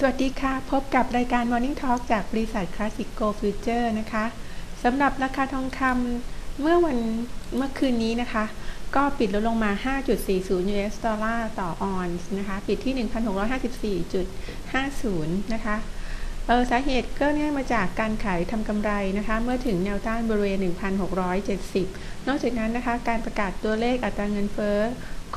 สวัสดีค่ะ พบกับรายการ Morning Talk จากบริษัท Classic Go Future นะคะสำหรับราคาทองคำเมื่อวันเมื่อคืนนี้นะคะ ก็ปิดลดลงมา 5.40 US ดอลลาร์ต่อออนซ์นะคะ ปิดที่ 1,654.50 นะคะเออสาเหตุก็เนื่องมาจากการขายทำกำไรนะคะ เมื่อถึงแนวต้านบริเวณ 1,670 นอกจากนั้นนะคะ การประกาศตัวเลขอัตราเงินเฟ้อ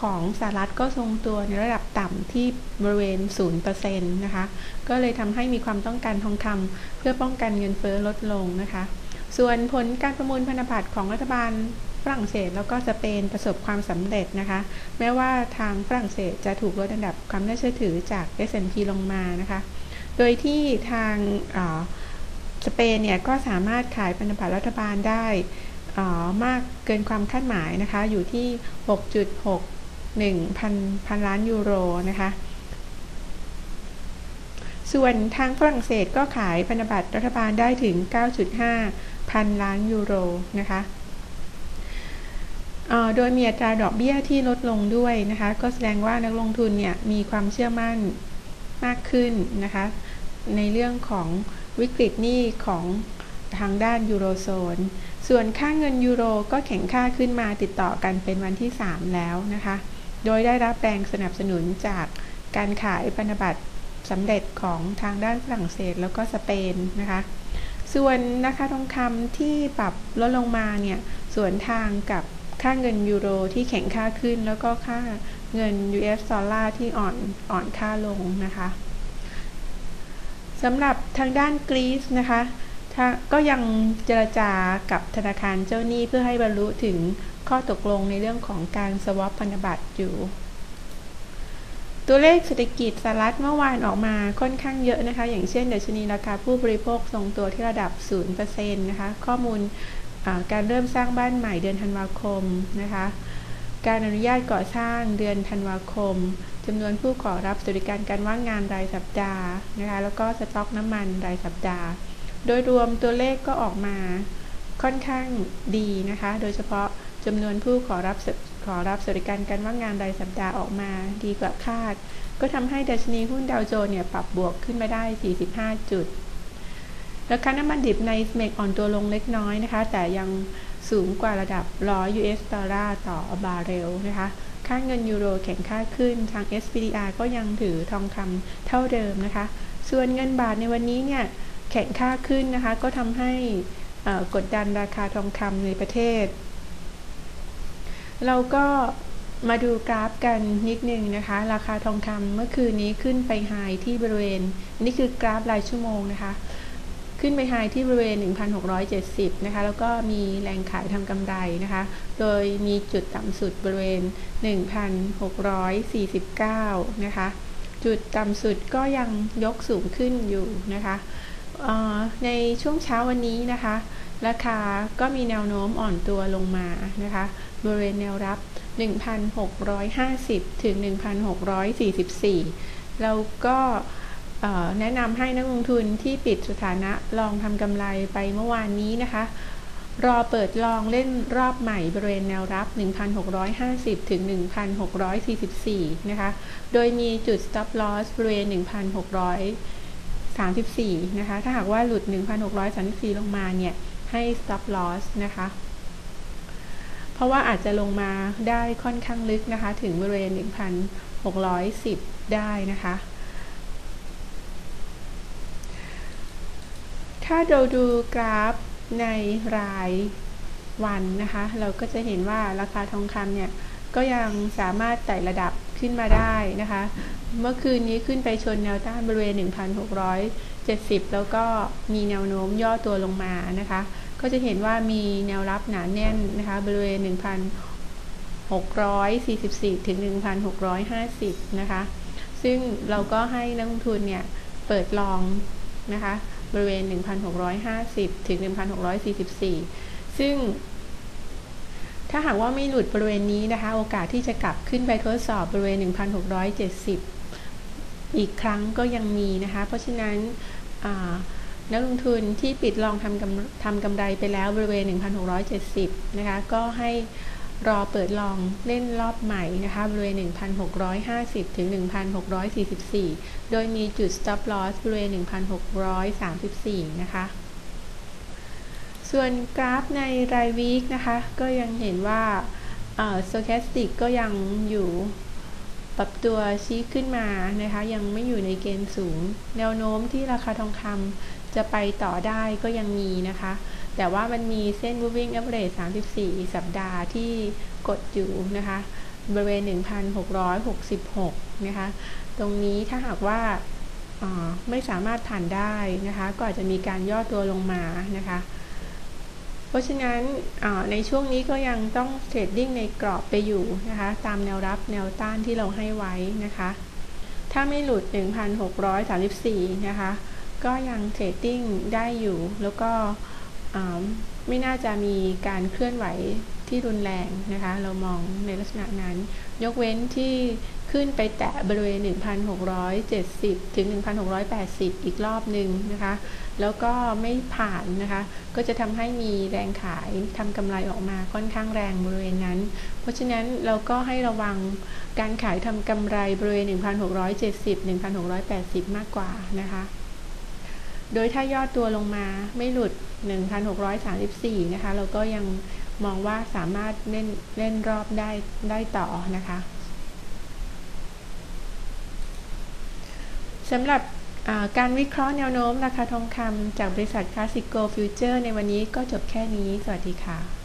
ของสหรัฐก็ทรงตัวในระดับต่ำที่บริเวณ 0%นะคะ ก็เลยทำให้มีความต้องการทองคำเพื่อป้องกันเงินเฟ้อลดลงนะคะ ส่วนผลการประมูลพันธบัตรของรัฐบาลฝรั่งเศสแล้วก็สเปนประสบความสำเร็จนะคะ แม้ว่าทางฝรั่งเศสจะถูกลดอันดับความน่าเชื่อถือจาก S&P ลงมานะคะ โดยที่ทางสเปนเนี่ยก็สามารถขายพันธบัตรรัฐบาลได้มากเกินความคาดหมายนะคะ อยู่ที่ 6.6 1,000พันล้านยูโรนะคะ ส่วนทางฝรั่งเศสก็ขายพันธบัตรรัฐบาลได้ถึง 9.5 พันล้านยูโรนะคะโดยมีอัตราดอกเบี้ยที่ลดลงด้วยนะคะ ก็แสดงว่านักลงทุนเนี่ยมีความเชื่อมั่นมากขึ้นนะคะ ในเรื่องของวิกฤตหนี้ของทางด้านยูโรโซน ส่วนค่าเงินยูโรก็แข็งค่าขึ้นมาติดต่อกันเป็นวันที่ 3 แล้วนะคะ โดยได้รับแรงสนับสนุนจากการขายพันธบัตรสำเร็จของทางด้านฝรั่งเศสแล้วก็สเปนนะคะ ส่วนราคาทองคำที่ปรับลดลงมาเนี่ยส่วนทางกับค่าเงินยูโรที่แข็งค่าขึ้น แล้วก็ค่าเงิน US ดอลลาร์ที่อ่อนอ่อนค่าลงนะคะสำหรับทางด้านกรีซนะคะ ก็ยังเจรจากับธนาคารเจ้าหนี้เพื่อให้บรรลุถึงข้อตกลงในเรื่องของการสวอปพันธบัตรอยู่ ตัวเลขเศรษฐกิจสหรัฐเมื่อวานออกมาค่อนข้างเยอะนะคะ อย่างเช่นดัชนีราคาผู้บริโภคทรงตัวที่ระดับ 0%นะคะ ข้อมูลการเริ่มสร้างบ้านใหม่เดือนธันวาคมนะคะ การอนุญาตก่อสร้างเดือนธันวาคมจำนวนผู้ขอรับสวัสดิการการว่างงานรายสัปดาห์นะคะ แล้วก็สต็อกน้ำมันรายสัปดาห์ โดยรวมตัวเลขก็ออกมาค่อนข้างดีนะคะ โดยเฉพาะจำนวนผู้ขอรับขอรับสวัสดิการการว่างงานรายสัปดาห์ออกมาดีกว่าคาด ก็ทำให้ดัชนีหุ้นดาวโจนส์เนี่ยปรับบวกขึ้นมาได้ 45 จุด ราคาน้ำมันดิบในสเมกอ่อนตัวลงเล็กน้อยนะคะ แต่ยังสูงกว่าระดับ 100 US ดอลลาร์ต่อบาร์เรลนะคะ ค่าเงินยูโรแข็งค่าขึ้น ทาง SPDR ก็ยังถือทองคำเท่าเดิมนะคะ ส่วนเงินบาทในวันนี้เนี่ย แข็งค่าขึ้นนะคะ ก็ทำให้กดดันราคาทองคำในประเทศ เราก็มาดูกราฟกันนิดนึงนะคะ ราคาทองคำเมื่อคืนนี้ขึ้นไปไฮที่บริเวณ นี่คือกราฟรายชั่วโมงนะคะ ขึ้นไปไฮที่บริเวณ 1,670 นะคะ แล้วก็มีแรงขายทำกำไรนะคะ โดยมีจุดต่ำสุดบริเวณ 1,649 นะคะ จุดต่ำสุดก็ยังยกสูงขึ้นอยู่นะคะ ในช่วงเช้าวันนี้นะคะ ราคาก็มีแนวโน้มอ่อนตัวลงมานะคะบริเวณแนวรับ 1,650 ถึง 1,644เราก็แนะนำให้นักลงทุนที่ปิดสถานะลองทำกำไรไปเมื่อวานนี้นะคะ รอเปิดลองเล่นรอบใหม่บริเวณแนวรับ 1,650 ถึง 1,644 นะคะ โดยมีจุด stop loss บริเวณ 1,600 1,634 นะคะ ถ้าหากว่าหลุด 1,634 ลงมาเนี่ย ให้ stop loss นะคะ เพราะว่าอาจจะลงมาได้ค่อนข้างลึกนะคะ ถึงบริเวณ 1,610 ได้นะคะ ถ้าเราดูกราฟในรายวันนะคะ เราก็จะเห็นว่าราคาทองคำเนี่ย ก็ยังสามารถไต่ระดับ ขึ้นมาได้นะคะ เมื่อคืนนี้ขึ้นไปชนแนวต้านบริเวณ 1,670 แล้วก็มีแนวโน้มย่อตัวลงมานะคะ ก็จะเห็นว่ามีแนวรับหนาแน่นนะคะบริเวณ 1,644 ถึง 1,650 นะคะ ซึ่งเราก็ให้นักลงทุนเนี่ยเปิดลองนะคะบริเวณ 1,650 ถึง 1,644 ซึ่ง ถ้าหากว่าไม่หลุดบริเวณนี้นะคะ โอกาสที่จะกลับขึ้นไปทดสอบบริเวณ 1,670 อีกครั้งก็ยังมีนะคะ เพราะฉะนั้นนักลงทุนที่ปิดลองทำกำทำกำไรไปแล้วบริเวณ 1,670 นะคะ ก็ให้รอเปิดลองเล่นรอบใหม่นะคะบริเวณ 1,650 ถึง 1,644 โดยมีจุด stop loss บริเวณ 1,634 นะคะ ส่วนกราฟในรายวีคนะคะ ก็ยังเห็นว่าโซแคสติกก็ยังอยู่ปรับตัวชี้ขึ้นมานะคะ ยังไม่อยู่ในเกณฑ์สูง แนวโน้มที่ราคาทองคำจะไปต่อได้ก็ยังมีนะคะ แต่ว่ามันมีเส้น moving average 34 สัปดาห์ที่กดอยู่นะคะ บริเวณ 1,666 นะคะ ตรงนี้ถ้าหากว่าไม่สามารถผ่านได้นะคะ ก็อาจจะมีการย่อตัวลงมานะคะ เพราะฉะนั้นในช่วงนี้ก็ยังต้องเทรดดิ้งในกรอบไปอยู่นะคะ ตามแนวรับแนวต้านที่เราให้ไว้นะคะ ถ้าไม่หลุด 1,634 นะคะ ก็ยังเทรดดิ้งได้อยู่ แล้วก็ไม่น่าจะมีการเคลื่อนไหว ที่รุนแรงนะคะ เรามองในลักษณะนั้น ยกเว้นที่ขึ้นไปแตะบริเวณ 1,670 ถึง 1,680 อีกรอบหนึ่งนะคะ แล้วก็ไม่ผ่านนะคะ ก็จะทำให้มีแรงขายทำกำไรออกมาค่อนข้างแรงบริเวณนั้น เพราะฉะนั้นเราก็ให้ระวังการขายทำกำไรบริเวณ 1,670 1,680 มากกว่านะคะ โดยถ้ายอดตัวลงมาไม่หลุด 1,634 นะคะ เราก็ยัง มองว่าสามารถเล่นเล่นรอบได้ได้ต่อนะคะสำหรับการวิเคราะห์แนวโน้มราคาทองคำจากบริษัทคลาสสิโกฟิวเจอร์ในวันนี้ก็จบแค่นี้ สวัสดีค่ะ